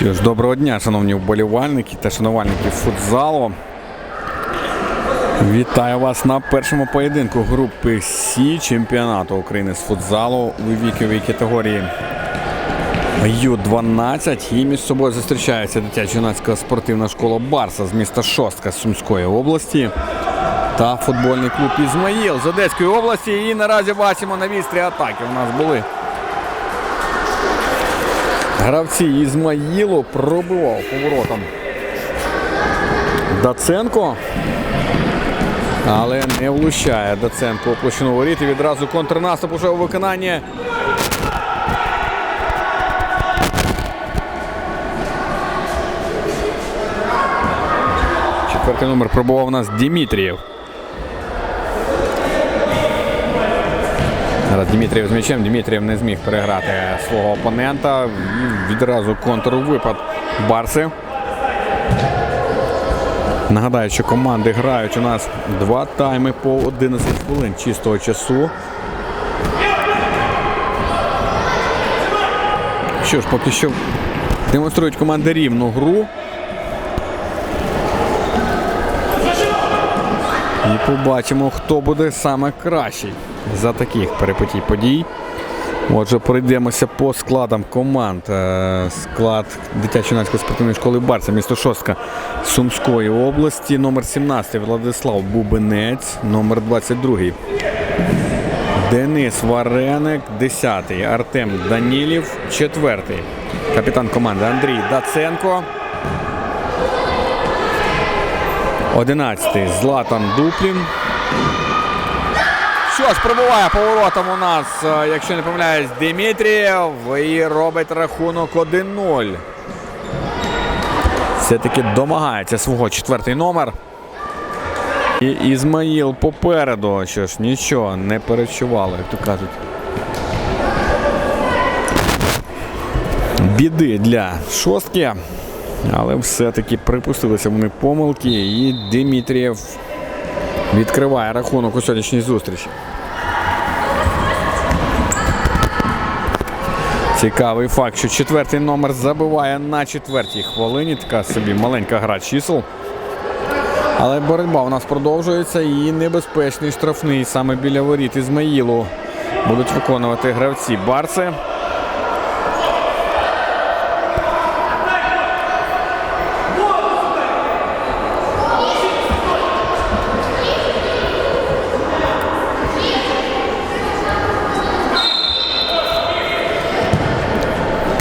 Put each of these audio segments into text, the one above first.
Що ж, доброго дня, шановні вболівальники та шанувальники футзалу. Вітаю вас на першому поєдинку групи Сі чемпіонату України з футзалу у віковій категорії Ю-12. І між собою зустрічається дитячо-юнацька спортивна школа Барса з міста Шостка Сумської області та футбольний клуб Ізмаїл з Одеської області. І наразі бачимо на вістрі атаки. У нас були Гравці Ізмаїлу пробивав поворотом Даценко. Але не влучає Даценко площину воріт і відразу контрнаступ уже у виконанні. Четвертий номер пробував у нас Дімітрієв. Зараз Дмитрієв з м'ячем. Дмитрієв не зміг переграти свого опонента. Відразу контрвипад Барси. Нагадаю, що команди грають у нас два тайми по 11 хвилин чистого часу. Що ж, поки що демонструють команди рівну гру. І побачимо, хто буде саме кращий за таких перипетій подій. Отже, пройдемося по складам команд. Е, Склад дитячо-юнацької спортивної школи Барса, місто Шостка Сумської області. Номер 17 Владислав Бубенець, номер 22 Денис Вареник, 10 Артем Данілів, 4 Капітан команди Андрій Даценко. 11 Златан Дуплін. Що ж, пробуває поворотом у нас, е, якщо не помиляюсь, Дмитрієв і робить рахунок 1-0. Все-таки домагається свого четвертий номер. І Ізмаїл попереду. Що ж, нічого, не перечували, як то кажуть. Біди для шостки. Але все-таки припустилися вони помилки. І Дмитрієв відкриває рахунок у сьогоднішній зустрічі. Цікавий факт, що четвертий номер забиває на четвертій хвилині. Така собі маленька гра чисел. Але боротьба у нас продовжується і небезпечний штрафний саме біля воріт Ізмаїлу будуть виконувати гравці Барси.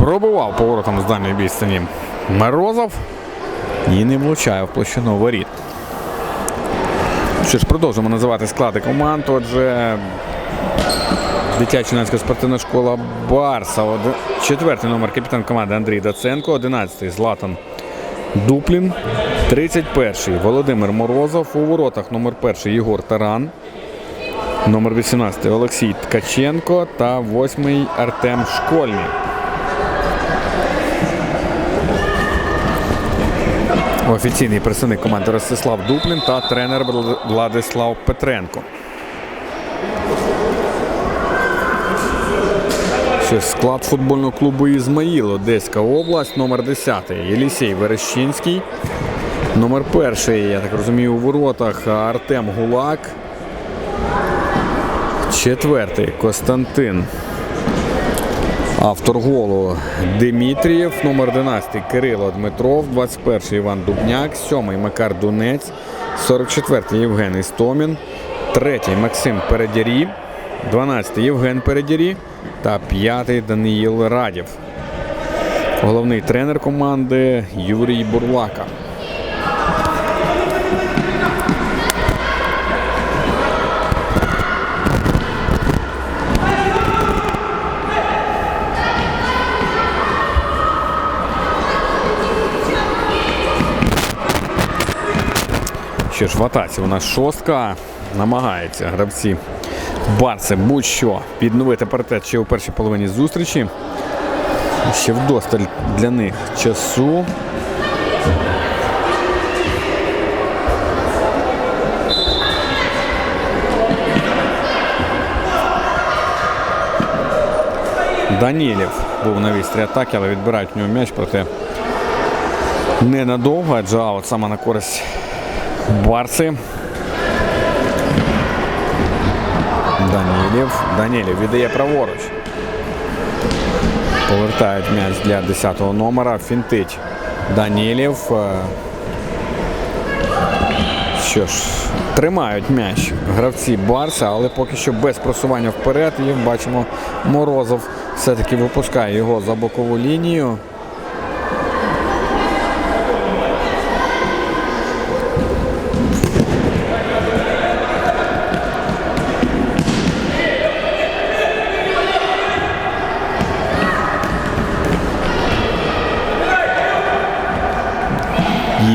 Пробував поворотом з дальньої відстані Морозов і не влучає в площину воріт. Що ж, продовжимо називати склади команд. Отже, дитяча юнацька спортивна школа Барса. Четвертий номер капітан команди Андрій Даценко, 11-й Златан Дуплін, 31-й Володимир Морозов. У воротах номер 1 Єгор Таран. Номер 18 Олексій Ткаченко та 8 Артем Школьний. Офіційний представник команди Ростислав Дуплін та тренер Владислав Петренко. Склад футбольного клубу Ізмаїл, Одеська область, номер 10 Єлісей Верещинський. Номер перший, я так розумію, у воротах Артем Гулак. Четвертий Костянтин Автор голу Дмитрієв, номер 11 Кирило Дмитров, 21 Іван Дубняк, 7 Макар Дунець, 44 Євген Істомін, 3 Максим Передярі, 12 Євген Передярі та 5 Даниїл Радів. Головний тренер команди Юрій Бурлака. Що ж, в атаці у нас шостка. Намагається гравці Барси будь-що підновити паритет ще у першій половині зустрічі. Ще вдосталь для них часу. Данілів був на вістрі атаки, але відбирають в нього м'яч, проте ненадовго, адже аут саме на користь Барси. Данілів. Данілів віддає праворуч. Повертають м'яч для 10-го номера. Фінтить Данілів. Е, Що ж, тримають м'яч гравці Барса, але поки що без просування вперед. І бачимо, Морозов все-таки випускає його за бокову лінію.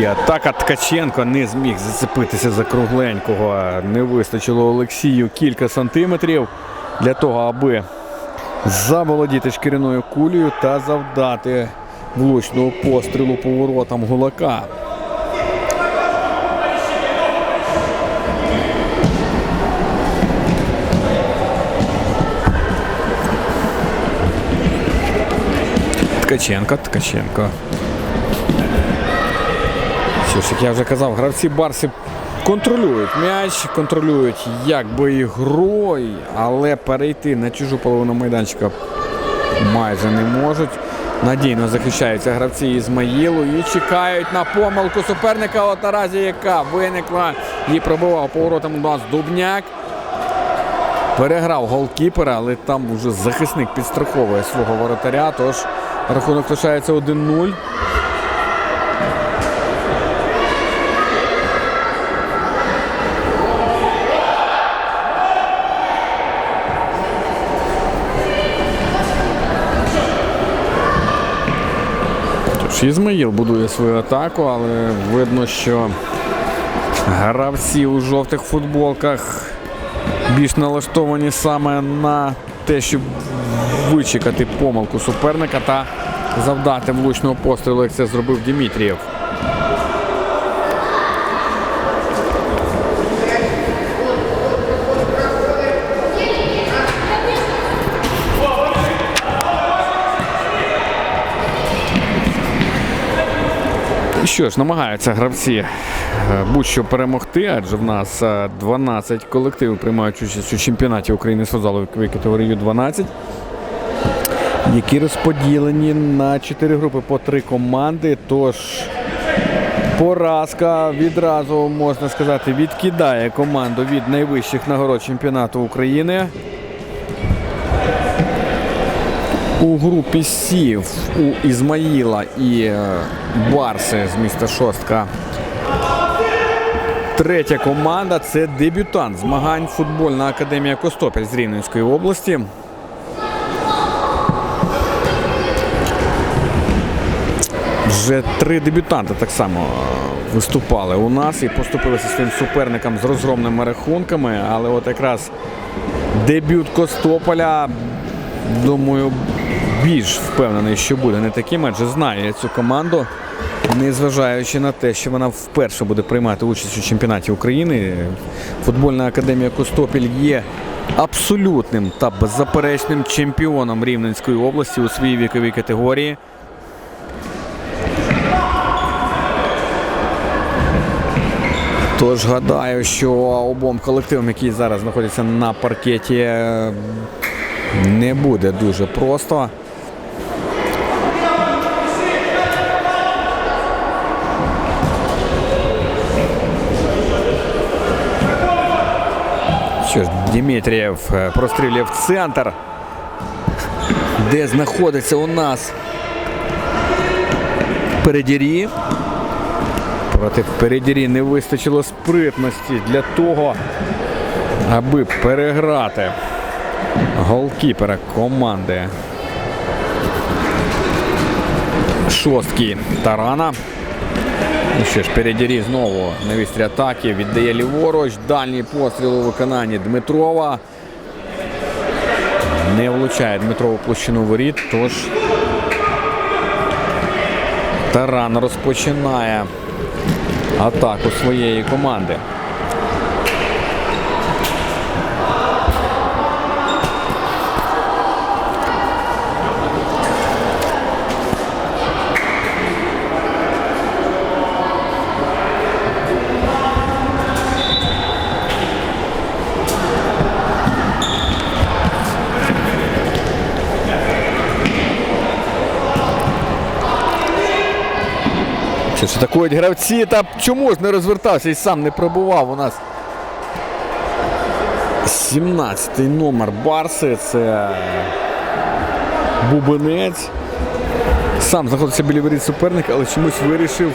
І атака Ткаченко не зміг зацепитися за кругленького. Не вистачило Олексію кілька сантиметрів для того, аби заволодіти шкіряною кулею та завдати влучного пострілу по воротам гулака. Ткаченко, Ткаченко. Що ж, як я вже казав, гравці Барсі контролюють м'яч, контролюють якби ігру, але перейти на чужу половину майданчика майже не можуть. Надійно захищаються гравці Ізмаїлу і чекають на помилку суперника. От наразі яка виникла і пробивав поворотом у нас Дубняк. Переграв голкіпера, але там вже захисник підстраховує свого воротаря. Тож рахунок лишається 1-0. Ізмаїл будує свою атаку, але видно, що гравці у жовтих футболках більш налаштовані саме на те, щоб вичекати помилку суперника та завдати влучного пострілу, як це зробив Дімітрієв. Що ж, намагаються гравці е, будь-що перемогти, адже в нас е, 12 колективів приймають участь у чемпіонаті України з футзалу категорії 12, які розподілені на 4 групи по 3 команди. Тож поразка відразу можна сказати відкидає команду від найвищих нагород чемпіонату України. У групі Сів у Ізмаїла і е, Барси з міста Шостка. Третя команда це дебютант змагань футбольна академія Костопіль з Рівненської області. Вже три дебютанти так само е, виступали у нас і поступилися своїм суперникам з розгромними рахунками. Але от якраз дебют Костополя, думаю, більш впевнений, що буде не таким, адже знає цю команду, незважаючи на те, що вона вперше буде приймати участь у чемпіонаті України. Футбольна академія Костопіль є абсолютним та беззаперечним чемпіоном Рівненської області у своїй віковій категорії. Тож гадаю, що обом колективам, які зараз знаходяться на паркеті, не буде дуже просто. Що ж, Дмитрієв е, прострілює в центр, де знаходиться у нас Передірі. Проти Передірі не вистачило спритності для того, аби переграти голкіпера команди. Шостки Тарана. Ну що ж, Передірі знову на вістрі атаки. Віддає ліворуч. Дальній постріл у виконанні Дмитрова. Не влучає Дмитро площину воріт, тож Таран розпочинає атаку своєї команди. Що ж атакують гравці, та чому ж не розвертався і сам не пробував у нас. 17-й номер Барси. Це Бубенець. Сам знаходиться біля воріт суперника, але чомусь вирішив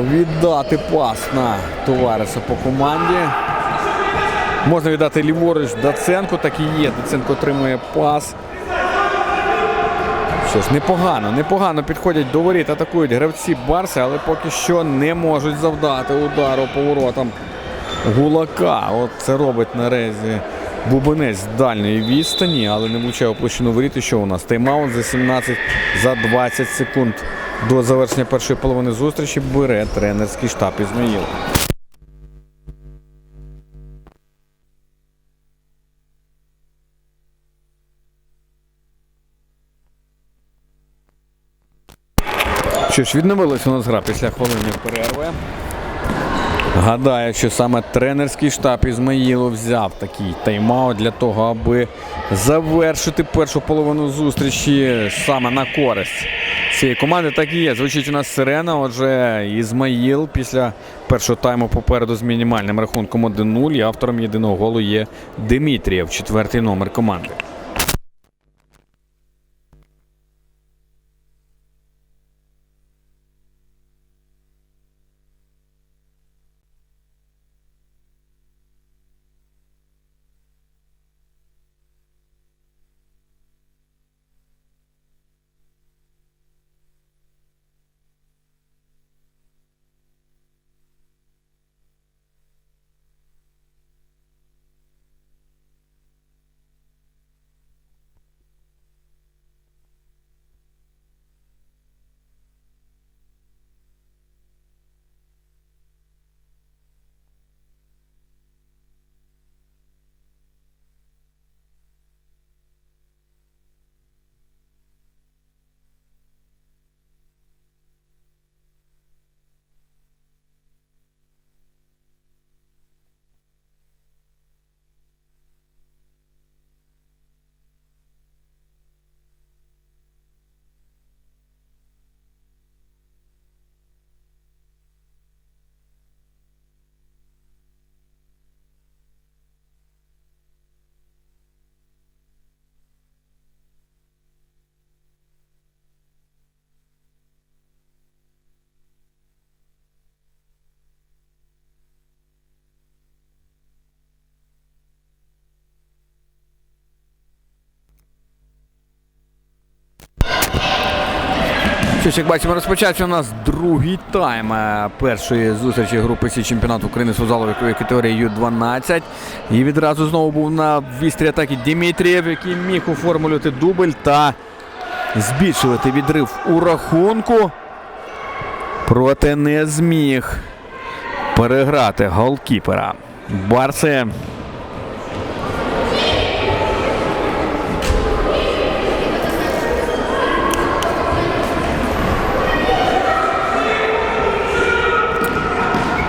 віддати пас на товариша по команді. Можна віддати ліворуч Даценко, так і є. Даценко отримує пас. Що непогано, непогано підходять до воріт, атакують гравці Барси, але поки що не можуть завдати удару поворотом Гулака. От це робить наразі Бубенець з дальньої відстані, але не влучає у площину воріт. І що у нас? Тайм-аут за 17 за 20 секунд до завершення першої половини зустрічі бере тренерський штаб Ізмаїл. Що ж, відновилась у нас гра після хвилини перерви. Гадаю, що саме тренерський штаб Ізмаїлу взяв такий тайм-аут для того, аби завершити першу половину зустрічі саме на користь цієї команди. Так і є. Звучить у нас сирена. Отже, Ізмаїл після першого тайму попереду з мінімальним рахунком 1-0. І автором єдиного голу є Димітрієв, четвертий номер команди. Що ж, як бачимо, розпочався у нас другий тайм е, першої зустрічі групи Сі чемпіонату України з футзалу вікової категорії Ю-12. І відразу знову був на вістрі атаки Дімітрієв, який міг оформлювати дубль та збільшувати відрив у рахунку. Проте не зміг переграти голкіпера. Барсе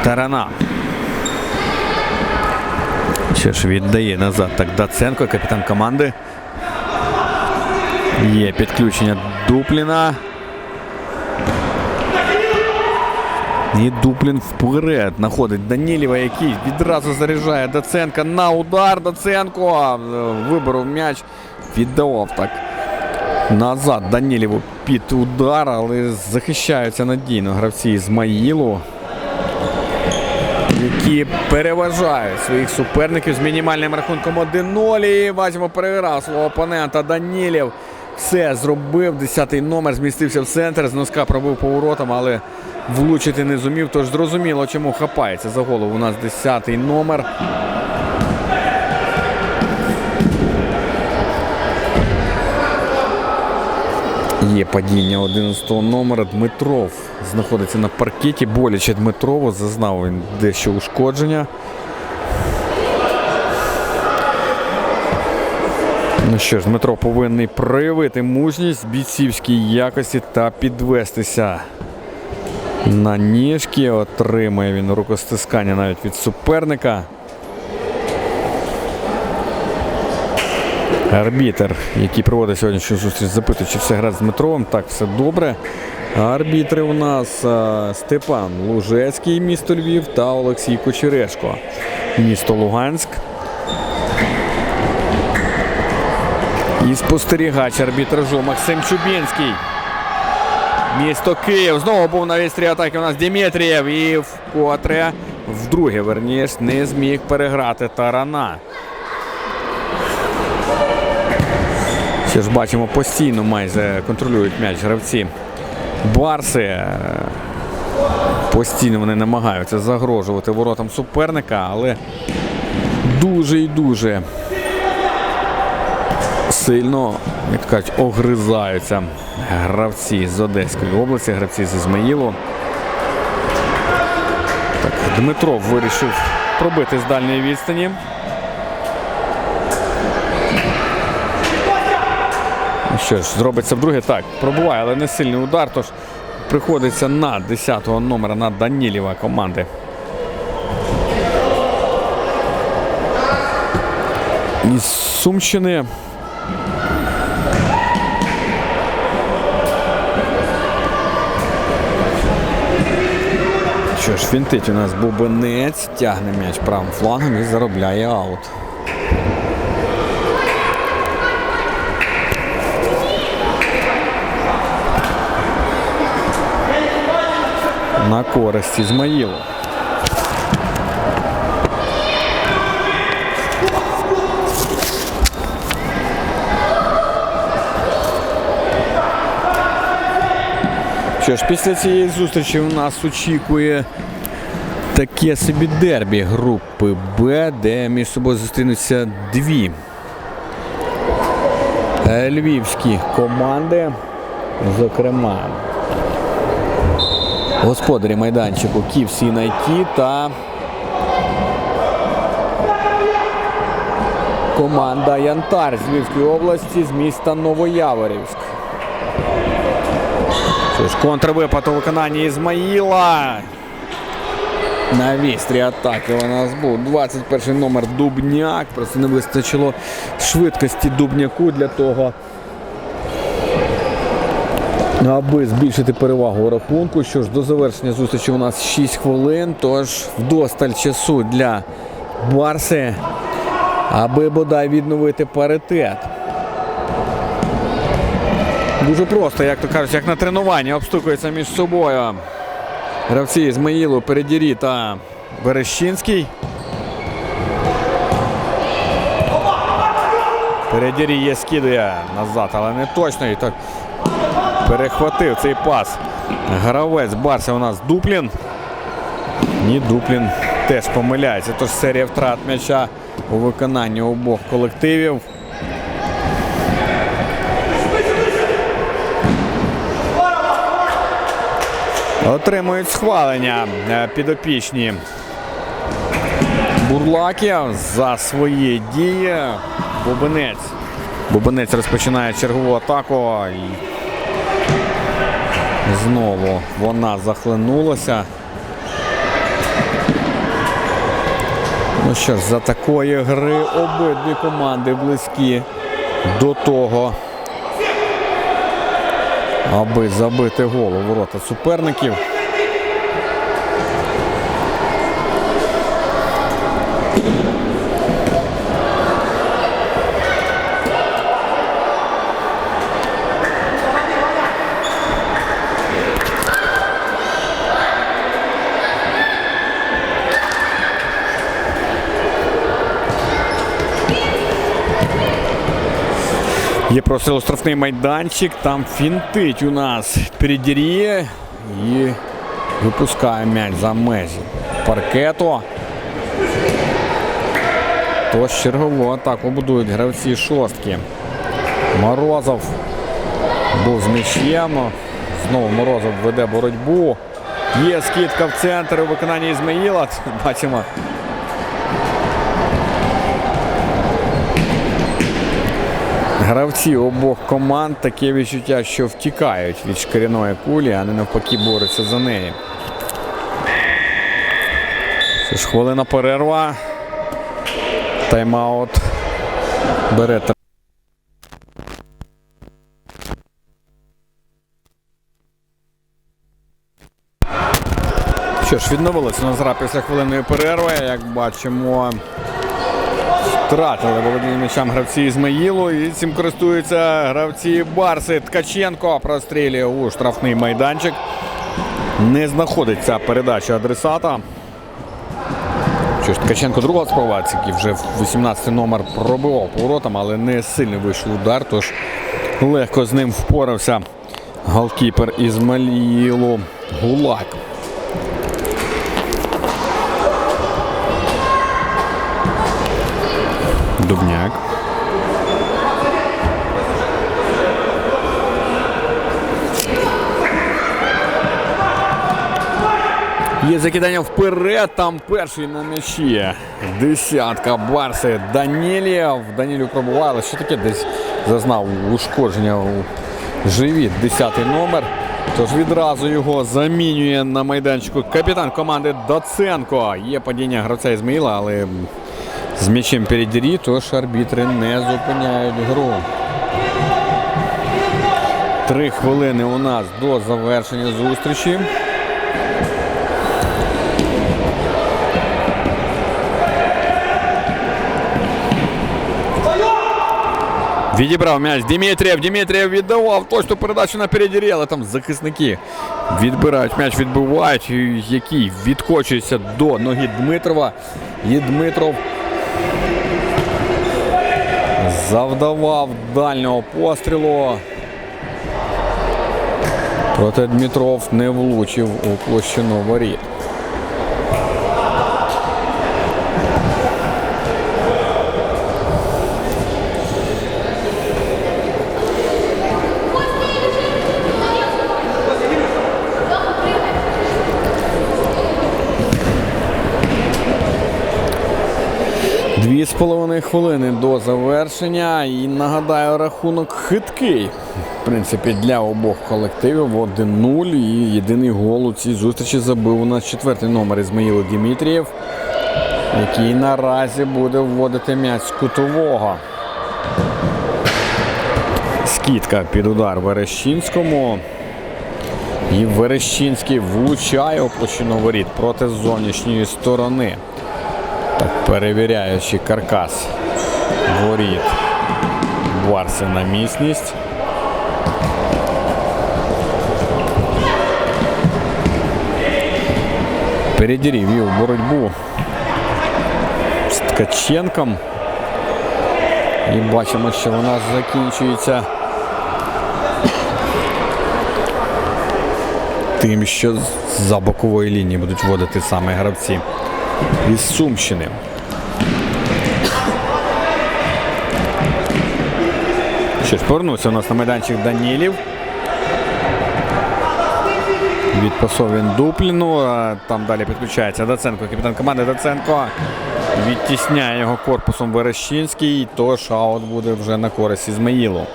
Тарана. Що ж віддає назад так Даценко, капітан команди. Є підключення Дупліна. І Дуплін вперед знаходить Данілєва, який відразу заряджає Даценка на удар. Даценко виборов м'яч, віддавав так назад Данілєву під удар, але захищаються надійно гравці Ізмаїлу які переважають своїх суперників з мінімальним рахунком 1-0. І бачимо, переграв свого опонента Данілів. Все зробив. Десятий номер змістився в центр. З носка пробив поворотом, але влучити не зумів. Тож зрозуміло, чому хапається за голову. У нас десятий номер. Є падіння 11 номера. Дмитров знаходиться на паркеті. Боляче Дмитрову. Зазнав він дещо ушкодження. Ну що ж, Дмитро повинен проявити мужність бійцівській якості та підвестися на ніжки. Отримає він рукостискання навіть від суперника. Арбітер, який проводить сьогоднішню зустріч, запитує, чи все грає з Дмитровим. Так, все добре. Арбітри у нас Степан Лужецький, місто Львів та Олексій Кочерешко, місто Луганськ. І спостерігач арбітражу Максим Чубінський. Місто Київ. Знову був на вістрі атаки у нас Дімітрієв. І вкотре, вдруге, верніш, не зміг переграти Тарана. Ще ж бачимо, постійно майже контролюють м'яч гравці. Барси. Постійно вони намагаються загрожувати воротам суперника, але дуже і дуже сильно, як кажуть, огризаються гравці з Одеської області, гравці з Ізмаїлу. Так, Дмитров вирішив пробити з дальньої відстані. Що ж, зробиться вдруге так. Пробуває, але не сильний удар. Тож приходиться на 10-го номера на Данілєва команди. Із Сумщини. Що ж, фінтить у нас бубенець, тягне м'яч правим флангом і заробляє аут. На користь Ізмаїлу. Що ж, після цієї зустрічі у нас очікує таке собі дербі групи Б, де між собою зустрінуться дві е, львівські команди. Зокрема, господарі майданчику Київ Сінайті та команда Янтар з Львівської області з міста Новояворівськ. Контрвипад у виконанні Ізмаїла. На вістрі атаки у нас був 21 номер Дубняк. Просто не вистачило швидкості Дубняку для того, аби збільшити перевагу у рахунку. Що ж, до завершення зустрічі у нас 6 хвилин. Тож вдосталь часу для Барси, аби бодай відновити паритет. Дуже просто, як то кажуть, як на тренуванні обстукуються між собою. Гравці Ізмаїлу, Передірі та Берещинський. Передірі є скидує назад, але не точно. І так перехватив цей пас. Гравець Барса у нас Дуплін. Ні, Дуплін теж помиляється. Тож серія втрат м'яча у виконанні обох колективів. Отримують схвалення е, підопічні Бурлаків за свої дії. Бубенець. Бубенець розпочинає чергову атаку. Знову вона захлинулася. Ну що ж, за такої гри обидві команди близькі до того, аби забити гол у ворота суперників. Є у штрафний майданчик, там фінтить у нас Передір'є і випускає м'яч за межі паркету. Тож чергову атаку будують гравці шостки. Морозов був з м'ячем. Знову Морозов веде боротьбу. Є скидка в центр у виконанні Ізмаїла. Бачимо. Гравці обох команд таке відчуття, що втікають від шкіряної кулі, а не навпаки борються за неї. Що ж, Хвилина перерва. Тайм-аут бере. Що ж, відновилося у нас гра після хвилинної перерви, як бачимо втратили володіння м'ячем гравці Ізмаїлу. І цим користуються гравці Барси. Ткаченко прострілює у штрафний майданчик. Не знаходиться передача адресата. Що ж, Ткаченко друга спроба, який вже в 18 номер пробивав поворотом, але не сильно вийшов удар, тож легко з ним впорався голкіпер Ізмаїлу Гулак. Дубняк. Є закидання вперед. Там перший на м'ячі. Десятка Барси Данілєв. Данілів пробуває, але що таке десь зазнав ушкодження у живіт. Десятий номер. Тож відразу його замінює на майданчику капітан команди Доценко. Є падіння гравця Ізмаїла, але з м'ячем передірі, тож арбітри не зупиняють гру. Три хвилини у нас до завершення зустрічі. Відібрав м'яч Дмитрієв. Дмитрієв віддавав точну передачу на передірі, але там захисники відбирають м'яч, відбивають, який відкочується до ноги Дмитрова. І Дмитров завдавав дальнього пострілу. Проте Дмитров не влучив у площину воріт. Дві з половиною хвилини до завершення. І нагадаю, рахунок хиткий. В принципі, для обох колективів 1-0. І єдиний гол у цій зустрічі забив у нас четвертий номер Ізмаїл Дмитрієв, який наразі буде вводити м'яч з кутового. Скидка під удар Верещинському. І Верещинський влучає площину воріт проти зовнішньої сторони. Перевіряючи каркас воріт Варси на міцність. Передірі вів боротьбу з Ткаченком. І бачимо, що вона закінчується тим, що за бокової лінії будуть вводити саме гравці із Сумщини. Що ж, повернувся у нас на майданчик Данілів. Відпасов він Дупліну. Там далі підключається Даценко, капітан команди Даценко. Відтісняє його корпусом Верещинський, тож аут буде вже на користь Ізмаїлу.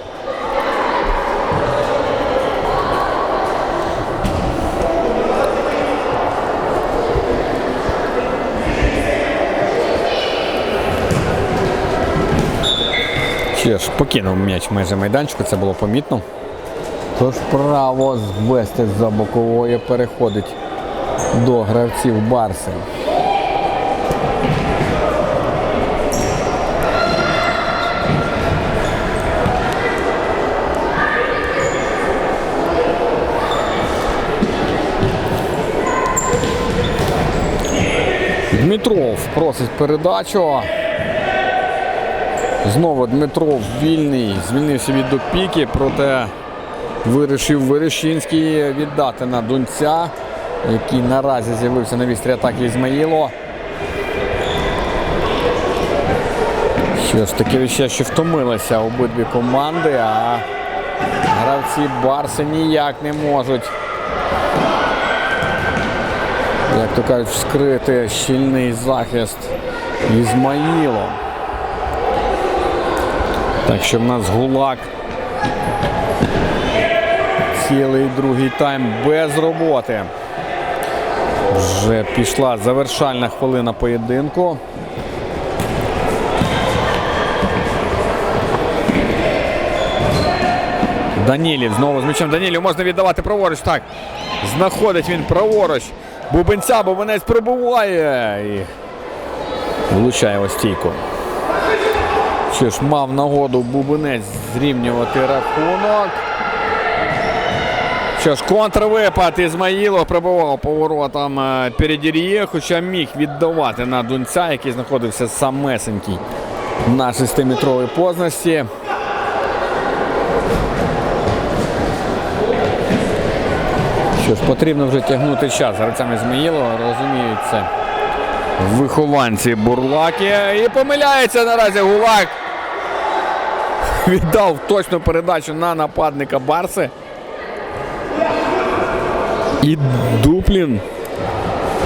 Ще покинув м'яч майже майданчику, це було помітно. Тож право звести за бокової переходить до гравців Барси. Дмитров просить передачу. Знову Дмитров вільний, звільнився від опіки, проте вирішив Верещинський віддати на Дунця, який наразі з'явився на вістрі атаки Ізмаїло. Що ж таке відчуття, що втомилися обидві команди, а гравці Барси ніяк не можуть, як то кажуть, вскрити щільний захист Ізмаїло. Так що в нас гулак. Цілий другий тайм без роботи. Вже пішла завершальна хвилина поєдинку. Данілів знову з м'ячем Данілів можна віддавати праворуч. Так. Знаходить він праворуч. Бубенця, Бубенець пробуває і влучає у стійку. Що ж, мав нагоду Бубенець зрівнювати рахунок. Що ж, контрвипад Ізмаїлов пробував поворотом е, Передір'є, хоча міг віддавати на Дунця, який знаходився самесенький на 6-метровій позначці. Що ж, потрібно вже тягнути час гравцям Ізмаїлова, розуміють це вихованці Бурлаки. І помиляється наразі Гулак. Віддав точну передачу на нападника Барси. І Дуплін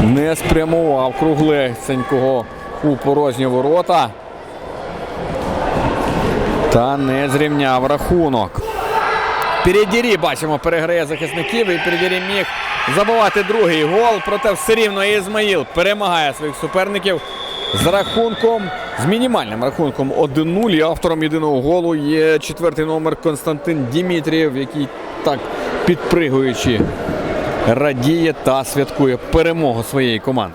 не спрямував круглесенького у порожні ворота. Та не зрівняв рахунок. Передірі, бачимо, переграє захисників і Передірі міг забивати другий гол. Проте все рівно Ізмаїл перемагає своїх суперників з рахунком, з мінімальним рахунком 1-0. І автором єдиного голу є четвертий номер Константин Дімітрієв, який так підпригуючи радіє та святкує перемогу своєї команди.